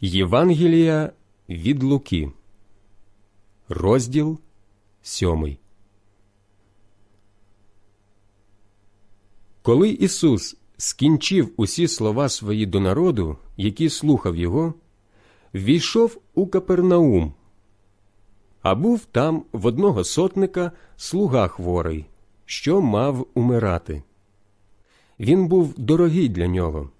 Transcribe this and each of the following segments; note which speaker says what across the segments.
Speaker 1: Євангелія від Луки, розділ сьомий. Коли Ісус скінчив усі слова свої до народу, які слухав його, війшов у Капернаум, а був там в одного сотника слуга хворий, що мав умирати. Він був дорогий для нього.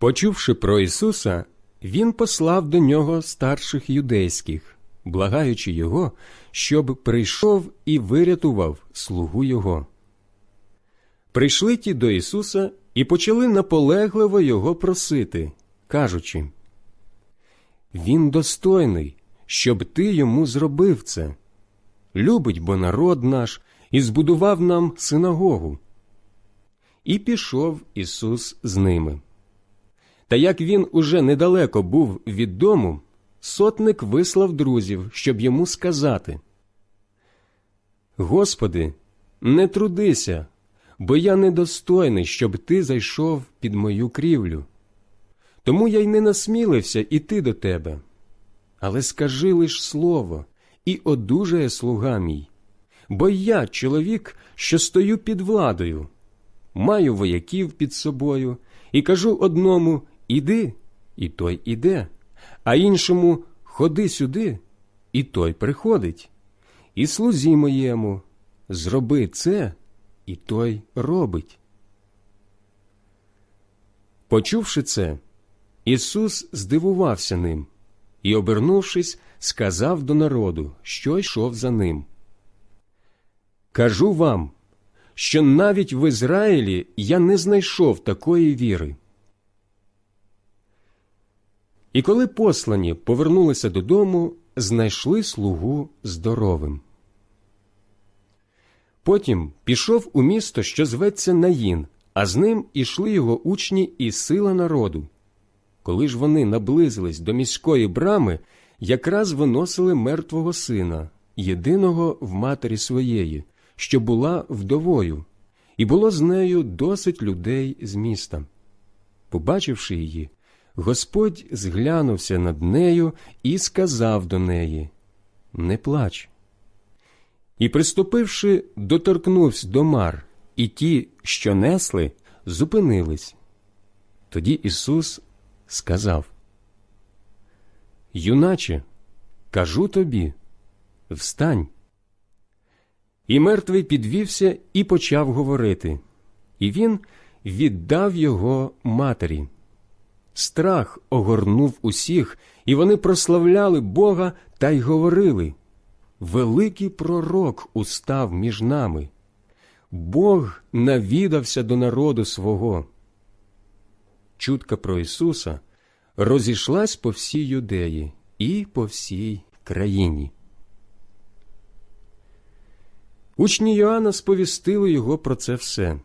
Speaker 1: Почувши про Ісуса, він послав до нього старших юдейських, благаючи його, щоб прийшов і вирятував слугу Його. Прийшли ті до Ісуса і почали наполегливо його просити, кажучи Він достойний, щоб ти йому зробив це. Любить бо народ наш і збудував нам синагогу. І пішов Ісус з ними. Та як він уже недалеко був від дому, сотник вислав друзів, щоб йому сказати Господи, не трудися, бо я недостойний, щоб ти зайшов під мою крівлю. Тому я й не насмілився іти до тебе. Але скажи лиш слово, і одужає слуга мій. Бо я чоловік, що стою під владою, маю вояків під собою, і кажу одному Іди, і той іде, а іншому ходи сюди, і той приходить. І слузі моєму зроби це, і той робить. Почувши це, Ісус здивувався ним і, обернувшись, сказав до народу, що йшов за ним. Кажу вам, що навіть в Ізраїлі я не знайшов такої віри. І коли послані повернулися додому, знайшли слугу здоровим. Потім пішов у місто, що зветься Наїн, а з ним ішли його учні і сила народу. Коли ж вони наблизились до міської брами, якраз виносили мертвого сина, єдиного в матері своєї, що була вдовою, і було з нею досить людей з міста. Побачивши її, Господь зглянувся над нею і сказав до неї Не плач. І, приступивши, доторкнувся до мар, і ті, що несли, зупинились. Тоді Ісус сказав Юначе, кажу тобі, встань. І мертвий підвівся і почав говорити, і він віддав його матері. Страх огорнув усіх, і вони прославляли Бога та й говорили Великий пророк устав між нами. Бог навідався до народу свого. Чутка про Ісуса розійшлась по всій юдеї і по всій країні. Учні Йоанна сповістили його про це все.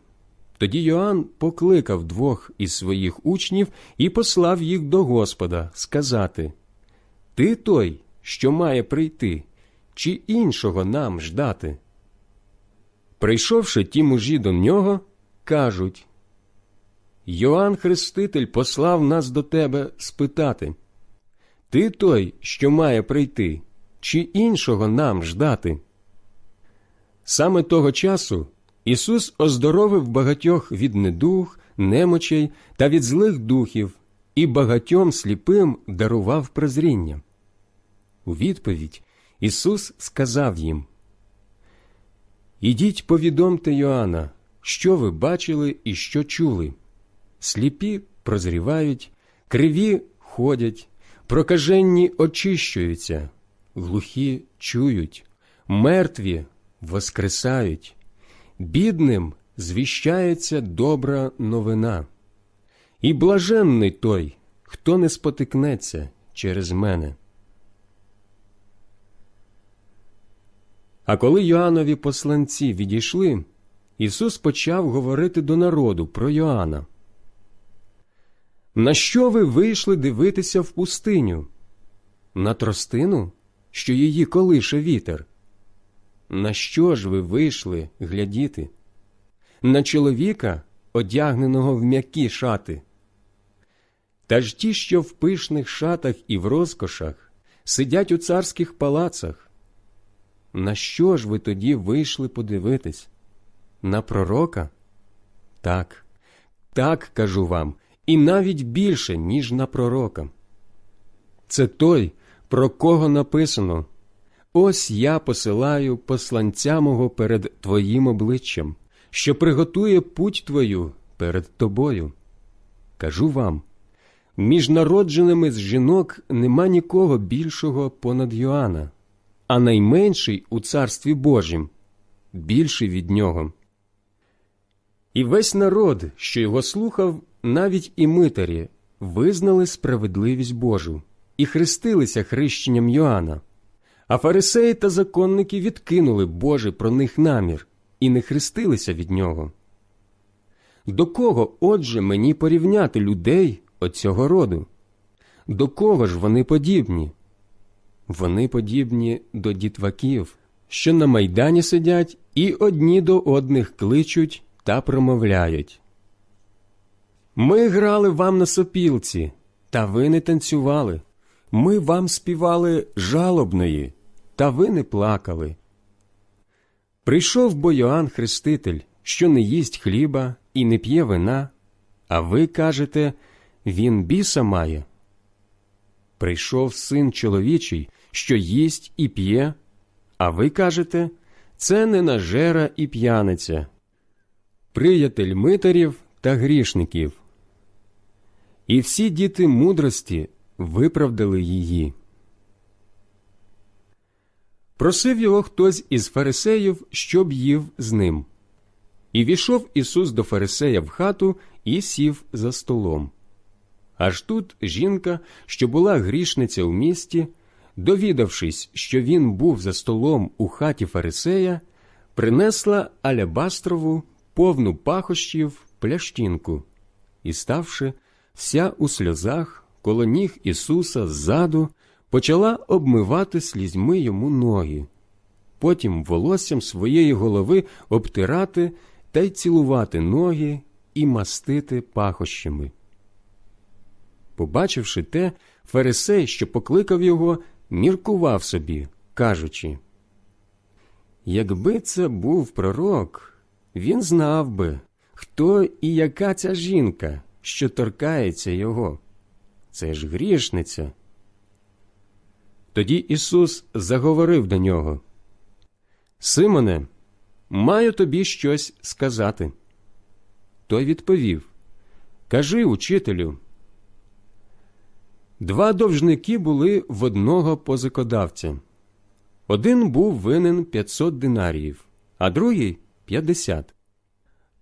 Speaker 1: Тоді Йоанн покликав двох із своїх учнів і послав їх до Господа сказати Ти той, що має прийти, чи іншого нам ждати? Прийшовши ті мужі до нього, кажуть Йоанн Хреститель послав нас до тебе спитати Ти той, що має прийти, чи іншого нам ждати? Саме того часу Ісус оздоровив багатьох від недуг, немочей та від злих духів і багатьом сліпим дарував прозріння. У відповідь Ісус сказав їм Ідіть повідомте Йоанна, що ви бачили і що чули. Сліпі прозрівають, криві ходять, прокаженні очищуються, глухі чують, мертві воскресають бідним звіщається добра новина, і блаженний той, хто не спотикнеться через мене. А коли Йоаннові посланці відійшли, Ісус почав говорити до народу про Йоанна. На що ви вийшли дивитися в пустиню? На тростину, що її колише вітер? На що ж ви вийшли глядіти? На чоловіка, одягненого в м'які шати? Та ж ті, що в пишних шатах і в розкошах, сидять у царських палацах. На що ж ви тоді вийшли подивитись? На пророка? Так, так кажу вам, і навіть більше, ніж на пророка. Це той, про кого написано Ось я посилаю посланця мого перед твоїм обличчям, що приготує путь твою перед тобою. Кажу вам між народженими з жінок нема нікого більшого понад Йоанна, а найменший у царстві Божім більший від нього. І весь народ, що його слухав, навіть і митарі, визнали справедливість Божу і хрестилися хрещенням Йоанна. А фарисеї та законники відкинули Божий про них намір і не хрестилися від нього. До кого, отже, мені порівняти людей оцього роду? До кого ж вони подібні? Вони подібні до дітваків, що на майдані сидять і одні до одних кличуть та промовляють. Ми грали вам на сопілці, та ви не танцювали. Ми вам співали жалобної, та ви не плакали. Прийшов бо Йоанн Хреститель, що не їсть хліба і не п'є вина, а ви кажете, він біса має. Прийшов син чоловічий, що їсть і п'є, а ви кажете, це не нажера і п'яниця, приятель митарів та грішників. І всі діти мудрості виправдали її. Просив його хтось із фарисеїв, щоб їв з ним. І війшов Ісус до Фарисея в хату і сів за столом. Аж тут жінка, що була грішниця у місті, довідавшись, що він був за столом у хаті Фарисея, принесла алябастрову повну пахощів плящинку і, ставши вся у сльозах коло ніг Ісуса ззаду, почала обмивати слізьми йому ноги, потім волоссям своєї голови обтирати та й цілувати ноги і мастити пахощами. Побачивши те, Фарисей, що покликав його, міркував собі, кажучи Якби це був пророк, він знав би, хто і яка ця жінка, що торкається його. Це ж грішниця. Тоді Ісус заговорив до нього Симоне, маю тобі щось сказати. Той відповів Кажи, учителю. Два довжники були в одного позикодавця. Один був винен 500 динаріїв, а другий 50.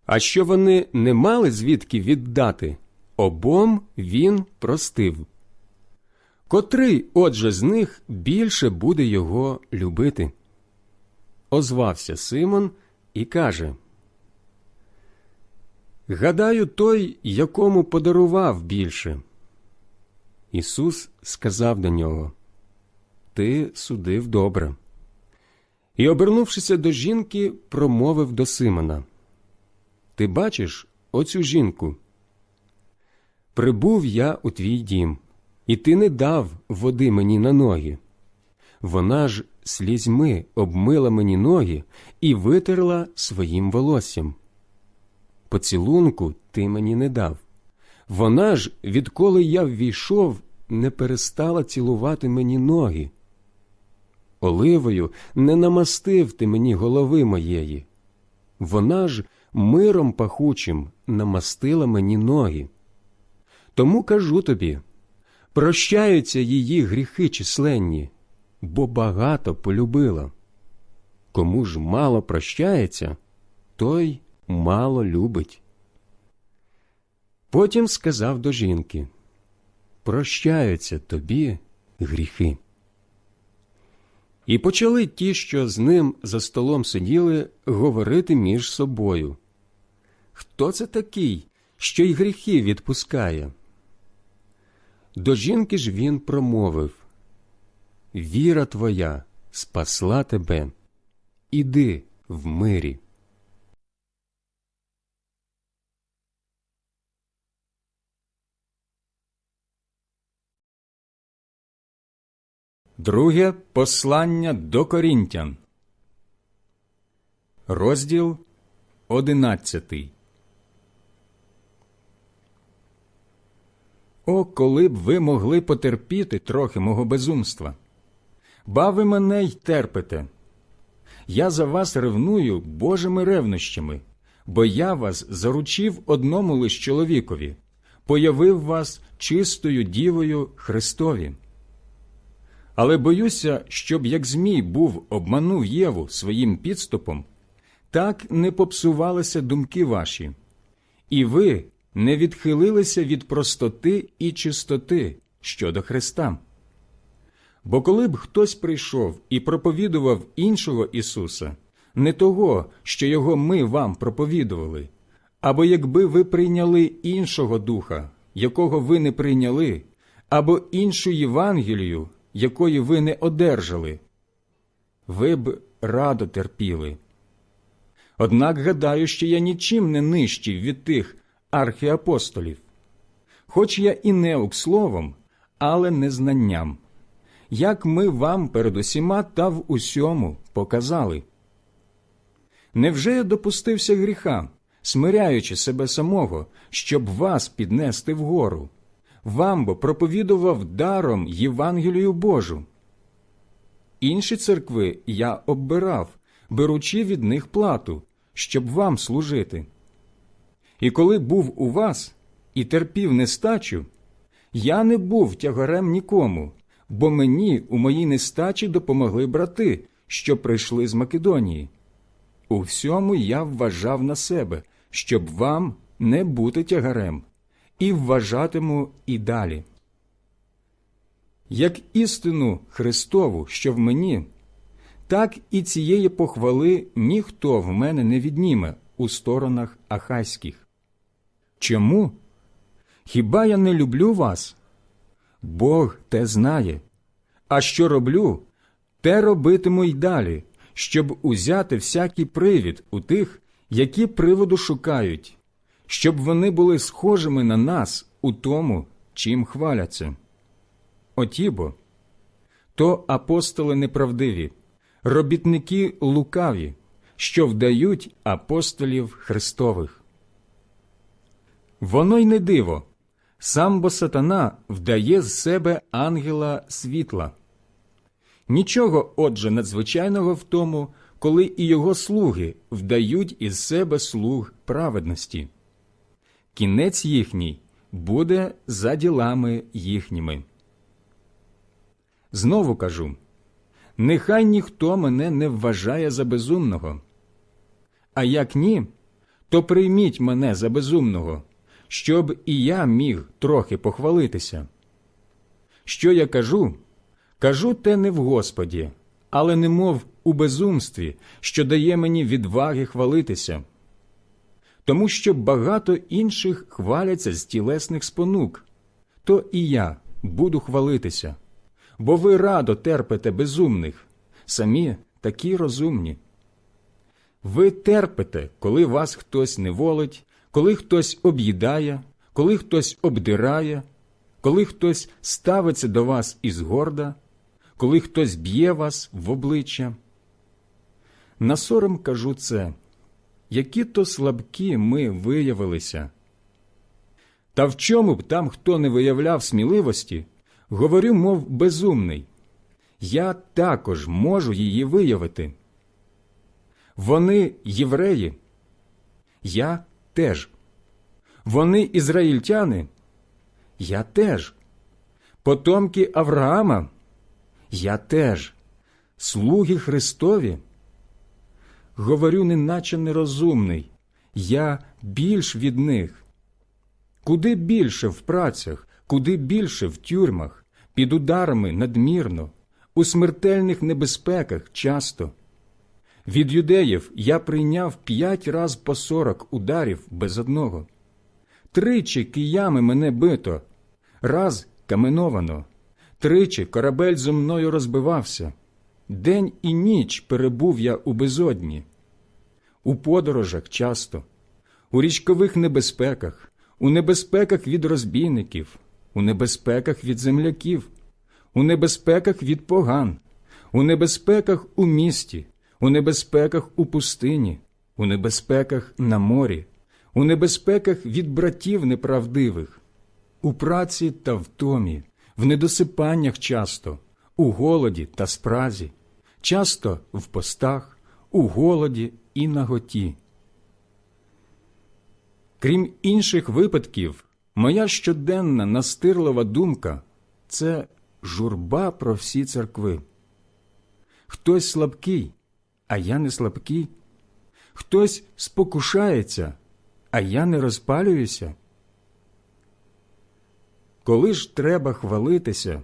Speaker 1: А що вони не мали звідки віддати, обом він простив. Котрий, отже, з них більше буде його любити? Озвався Симон і каже Гадаю, той, якому подарував більше. Ісус сказав до нього Ти судив добре. І, обернувшися до жінки, промовив до Симона Ти бачиш оцю жінку? Прибув я у твій дім, і ти не дав води мені на ноги. Вона ж слізьми обмила мені ноги і витерла своїм волоссям. Поцілунку ти мені не дав. Вона ж, відколи я ввійшов, не перестала цілувати мені ноги. Оливою не намастив ти мені голови моєї. Вона ж миром пахучим намастила мені ноги. Тому кажу тобі прощаються її гріхи численні, бо багато полюбила. Кому ж мало прощається, той мало любить. Потім сказав до жінки Прощаються тобі гріхи. І почали ті, що з ним за столом сиділи, говорити між собою. Хто це такий, що й гріхи відпускає? До жінки ж він промовив Віра твоя спасла тебе, іди в мирі.
Speaker 2: Друге послання до корінтян. Розділ одинадцятий. О, коли б ви могли потерпіти трохи мого безумства. Ба ви мене й терпите. Я за вас ревную Божими ревнощами, бо я вас заручив одному лиш чоловікові, появив вас чистою дівою Христові. Але боюся, щоб як Змій був обманув Єву своїм підступом, так не попсувалися думки ваші, і ви не відхилилися від простоти і чистоти щодо Христа. Бо коли б хтось прийшов і проповідував іншого Ісуса, не того, що його ми вам проповідували, або якби ви прийняли іншого духа, якого ви не прийняли, або іншу Євангелію, якої ви не одержали, ви б радо терпіли. Однак гадаю, що я нічим не нижчий від тих архіапостолів, хоч я і неук словом, але не знанням, як ми вам перед усіма та в усьому показали. Невже я допустився гріха, смиряючи себе самого, щоб вас піднести вгору? Вам бо проповідував даром Євангелію Божу. Інші церкви я оббирав, беручи від них плату, щоб вам служити. І коли був у вас і терпів нестачу, я не був тягарем нікому, бо мені у моїй нестачі допомогли брати, що прийшли з Македонії. У всьому я вважав на себе, щоб вам не бути тягарем, і вважатиму і далі. Як істину Христову, що в мені, так і цієї похвали ніхто в мене не відніме у сторонах ахайських. Чому? Хіба я не люблю вас? Бог те знає. А що роблю, те робитиму й далі, щоб узяти всякий привід у тих, які приводу шукають, щоб вони були схожими на нас у тому, чим хваляться. Отібо, то апостоли неправдиві, робітники лукаві, що вдають апостолів Христових. Воно й не диво, сам бо сатана вдає з себе ангела світла. Нічого, отже, надзвичайного в тому, коли і його слуги вдають із себе слуг праведності. Кінець їхній буде за ділами їхніми. Знову кажу нехай ніхто мене не вважає за безумного. А як ні, то прийміть мене за безумного, щоб і я міг трохи похвалитися. Що я кажу? Кажу те не в Господі, але немов у безумстві, що дає мені відваги хвалитися. Тому що багато інших хваляться з тілесних спонук, то і я буду хвалитися, бо ви радо терпите безумних, самі такі розумні. Ви терпите, коли вас хтось неволить, коли хтось об'їдає, коли хтось обдирає, коли хтось ставиться до вас із горда, коли хтось б'є вас в обличчя. На сором кажу це, які то слабкі ми виявилися. Та в чому б там хто не виявляв сміливості, говорю, мов безумний, я також можу її виявити. Вони євреї, я теж. Вони ізраїльтяни, я теж. Потомки Авраама, я теж. Слуги Христові. Говорю, неначе нерозумний, я більш від них. Куди більше в працях, куди більше в тюрмах, під ударами надмірно, у смертельних небезпеках часто. Від юдеїв я прийняв п'ять раз по сорок ударів без одного. Тричі киями мене бито, раз каменовано, тричі корабель зо мною розбивався. День і ніч перебув я у безодні, у подорожах часто, у річкових небезпеках, у небезпеках від розбійників, у небезпеках від земляків, у небезпеках від поган, у небезпеках у місті, у небезпеках у пустині, у небезпеках на морі, у небезпеках від братів неправдивих, у праці та втомі, в недосипаннях часто, у голоді та спразі, часто в постах, у голоді і наготі. Крім інших випадків, моя щоденна настирлива думка це журба про всі церкви. Хтось слабкий, а я не слабкий. Хтось спокушається, а я не розпалююся. Коли ж треба хвалитися,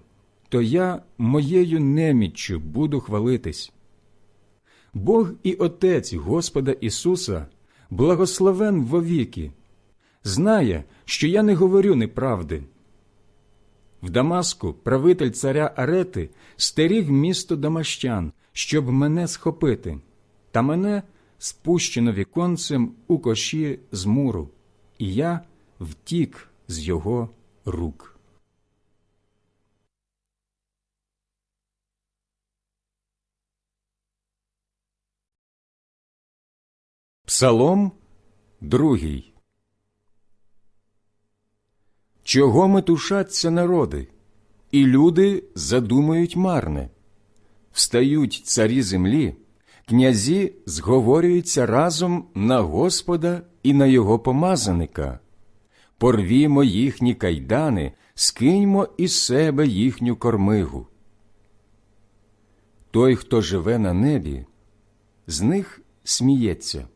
Speaker 2: то я моєю неміччю буду хвалитись. Бог і Отець Господа Ісуса благословен вовіки, знає, що я не говорю неправди. В Дамаску правитель царя Арети стеріг місто Дамащан, щоб мене схопити, та мене спущено віконцем у коші з муру, і я втік з його рук.
Speaker 1: Псалом другий. Чого метушаться народи, і люди задумають марне? Встають царі землі, князі зговорюються разом на Господа і на його помазаника. Порвімо їхні кайдани, скиньмо із себе їхню кормигу. Той, хто живе на небі, з них сміється.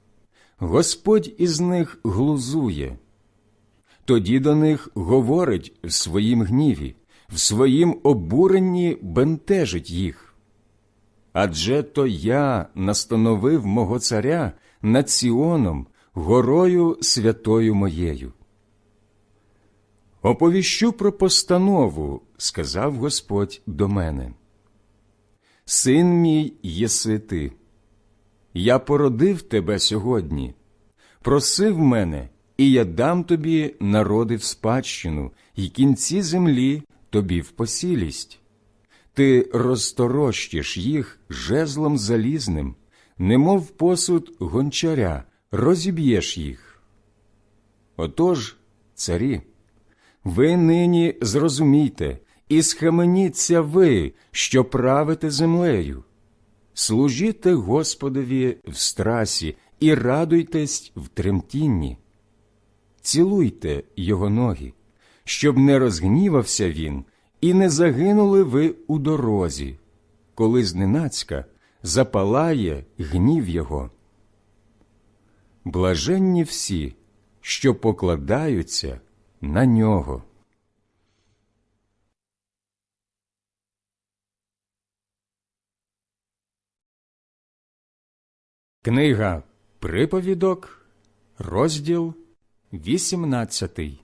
Speaker 1: Господь із них глузує. Тоді до них говорить в своїм гніві, в своїм обуренні бентежить їх. Адже то я настановив мого царя над Сіоном, горою святою моєю. Оповіщу про постанову, сказав Господь до мене. Син мій єси ти. Я породив тебе сьогодні, просив мене, і я дам тобі народи в спадщину, і кінці землі тобі в посілість. Ти розторощиш їх жезлом залізним, немов посуд гончаря, розіб'єш їх. Отож, царі, ви нині зрозумійте і схаменіться ви, що правите землею. Служіте Господові в страсі і радуйтесь в тремтінні. Цілуйте його ноги, щоб не розгнівався він і не загинули ви у дорозі, коли зненацька запалає гнів його. Блаженні всі, що покладаються на нього.
Speaker 2: Книга Приповідок, розділ 18.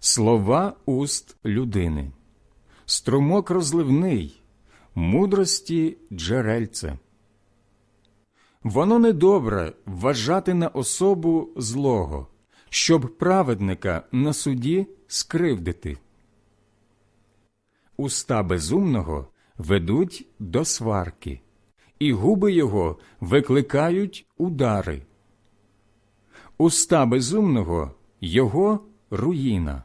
Speaker 2: слова уст людини, струмок розливний, мудрості джерельце. Воно недобре вважати на особу злого, щоб праведника на суді скривдити. Уста безумного ведуть до сварки, і губи його викликають удари. Уста безумного його руїна,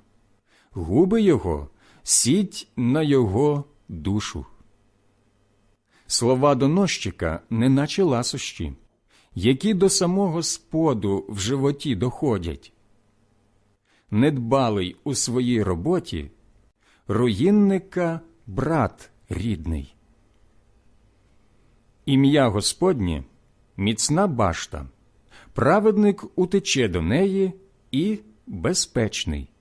Speaker 2: губи його сіть на його душу. Слова доносчика, неначе ласощі, які до самого споду в животі доходять. Недбалий у своїй роботі, руїнника брат рідний. Ім'я Господнє міцна башта, праведник утече до неї і безпечний.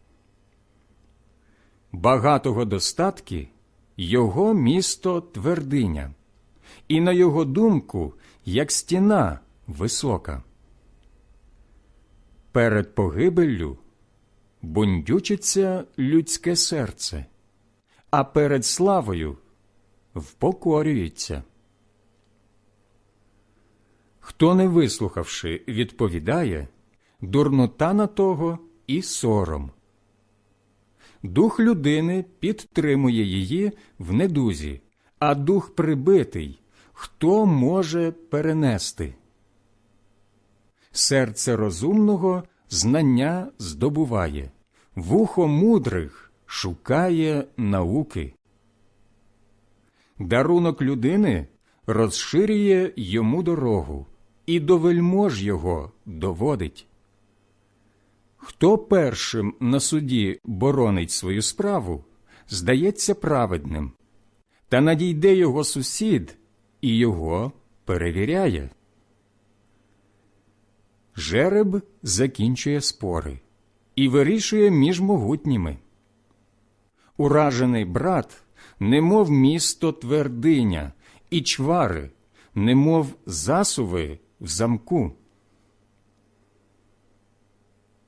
Speaker 2: багатого достатки, його місто твердиня, і на його думку, як стіна висока. Перед погибеллю бундючиться людське серце, а перед славою впокорюється. Хто не вислухавши, відповідає, дурнота на того і сором. Дух людини підтримує її в недузі, а дух прибитий хто може перенести? Серце розумного знання здобуває, вухо мудрих шукає науки. Дарунок людини розширює йому дорогу, і до вельмож його доводить. Хто першим на суді боронить свою справу, здається праведним, та надійде його сусід і його перевіряє. Жереб закінчує спори і вирішує між могутніми. Уражений брат, немов місто твердиня, і чвари, немов засуви в замку.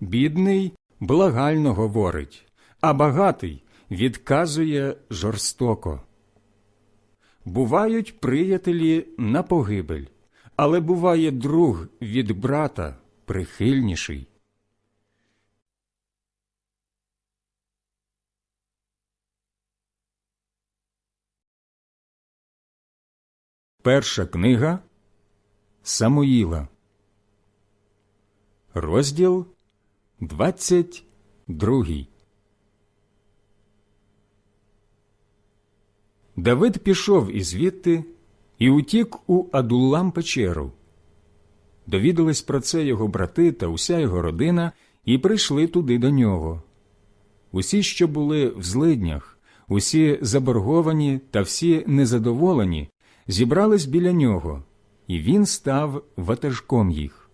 Speaker 2: Бідний благально говорить, а багатий відказує жорстоко. Бувають приятелі на погибель, але буває друг від брата прихильніший. Перша книга Самуїла, розділ двадцять другий. Давид пішов із звідти і утік у Адуллам печеру. Довідались про це його брати та уся його родина, і прийшли туди до нього. Усі, що були в злиднях, усі заборговані та всі незадоволені, зібрались біля нього, і він став ватажком їх.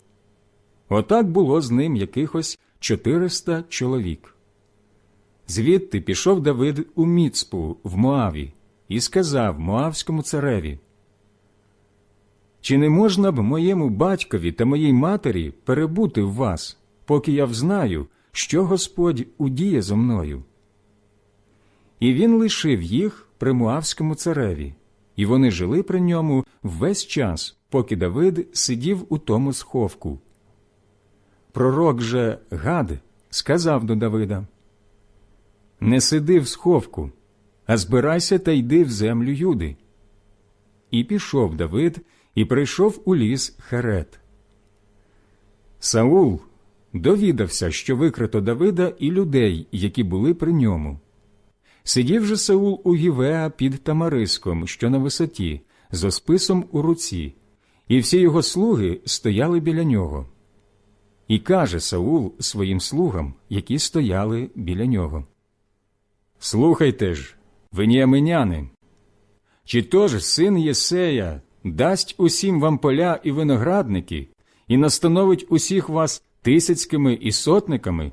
Speaker 2: Отак було з ним якихось чотириста чоловік. Звідти пішов Давид у Міцпу в Моаві і сказав Моавському цареві Чи не можна б моєму батькові та моїй матері перебути в вас, поки я взнаю, що Господь удіє зо мною? І він лишив їх при Моавському цареві, і вони жили при ньому весь час, поки Давид сидів у тому сховку. Пророк же Гад сказав до Давида Не сиди в сховку, а збирайся та йди в землю Юди. І пішов Давид і прийшов у ліс Херет. Саул довідався, що викрито Давида і людей, які були при ньому. Сидів же Саул у Гівеа під Тамариском, що на висоті, з осписом у руці, і всі його слуги стояли біля нього. І каже Саул своїм слугам, які стояли біля нього. Слухайте ж, веніаминяни, чи то ж син Єсея дасть усім вам поля і виноградники, і настановить усіх вас тисяцькими і сотниками,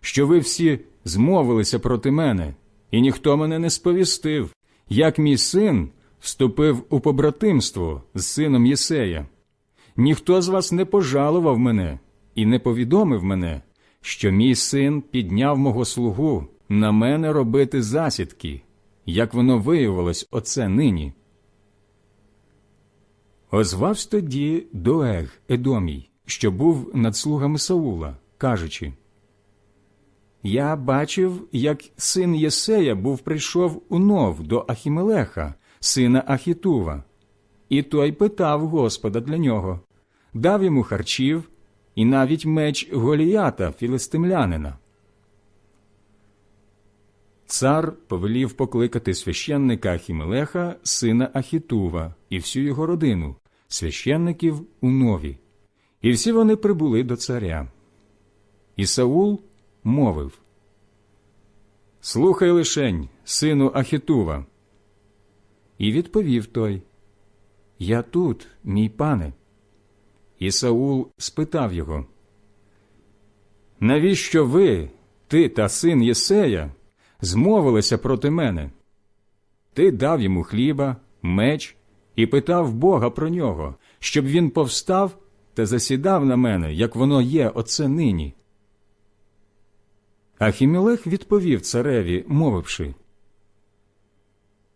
Speaker 2: що ви всі змовилися проти мене, і ніхто мене не сповістив, як мій син вступив у побратимство з сином Єсея. Ніхто з вас не пожалував мене і не повідомив мене, що мій син підняв мого слугу на мене робити засідки, як воно виявилось оце нині. Озвався тоді Доег Едомій, що був над слугами Саула, кажучи Я бачив, як син Єсея був прийшов у нов до Ахімелеха, сина Ахітува, і той питав Господа для нього, дав йому харчів і навіть меч Голіята, філистимлянина. Цар повелів покликати священника Ахімелеха, сина Ахітува, і всю його родину, священників у нові. І всі вони прибули до царя. І Саул мовив Слухай лишень, сину Ахітува. І відповів той Я тут, мій пане. І Саул спитав його Навіщо ви, ти та син Єсея, змовилися проти мене? Ти дав йому хліба, меч і питав Бога про нього, щоб він повстав та засідав на мене, як воно є оце нині. Ахімелех відповів цареві, мовивши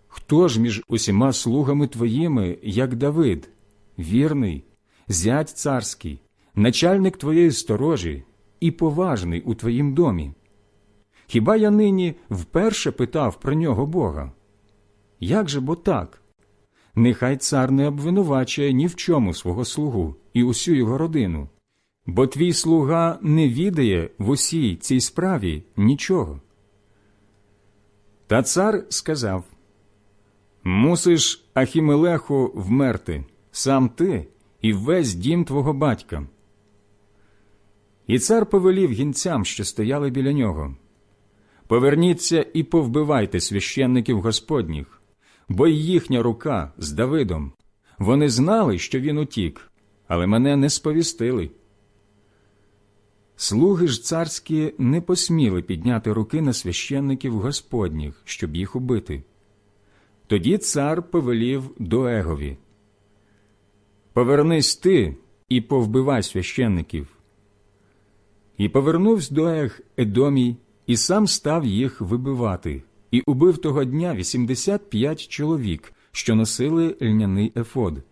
Speaker 2: Хто ж між усіма слугами твоїми, як Давид, вірний, зять царський, начальник твоєї сторожі і поважний у твоїм домі? Хіба я нині вперше питав про нього Бога? Як же бо так? Нехай цар не обвинувачує ні в чому свого слугу і усю його родину, бо твій слуга не відає в усій цій справі нічого. Та цар сказав Мусиш, Ахімелеху, вмерти, сам ти і весь дім твого батька. І цар повелів гінцям, що стояли біля нього. Поверніться і повбивайте священників Господніх, бо й їхня рука з Давидом. Вони знали, що він утік, але мене не сповістили. Слуги ж царські не посміли підняти руки на священників Господніх, щоб їх убити. Тоді цар повелів Доегові Повернись ти і повбивай священників. І повернувся Доег Едомій, і сам став їх вибивати, і убив того дня 85 чоловік, що носили льняний ефод.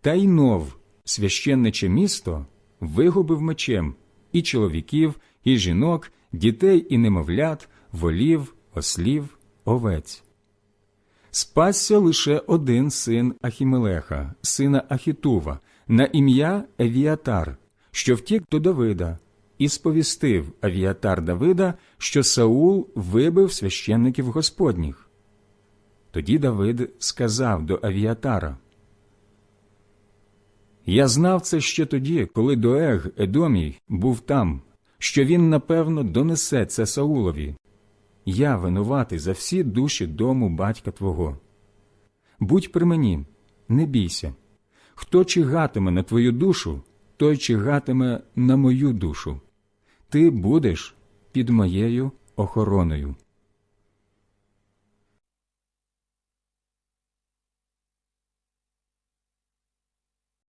Speaker 2: Та й нов, священниче місто, вигубив мечем і чоловіків, і жінок, дітей і немовлят, волів, ослів, овець. Спасся лише один син Ахімелеха, сина Ахітува, на ім'я Евіатар, що втік до Давида, і сповістив Авіатар Давида, що Саул вибив священників Господніх. Тоді Давид сказав до Авіатара Я знав це ще тоді, коли Доег Едомій був там, що він, напевно, донесе це Саулові. Я винуватий за всі душі дому батька твого. Будь при мені, не бійся. Хто чигатиме на твою душу, той чигатиме на мою душу. Ти будеш під моєю охороною.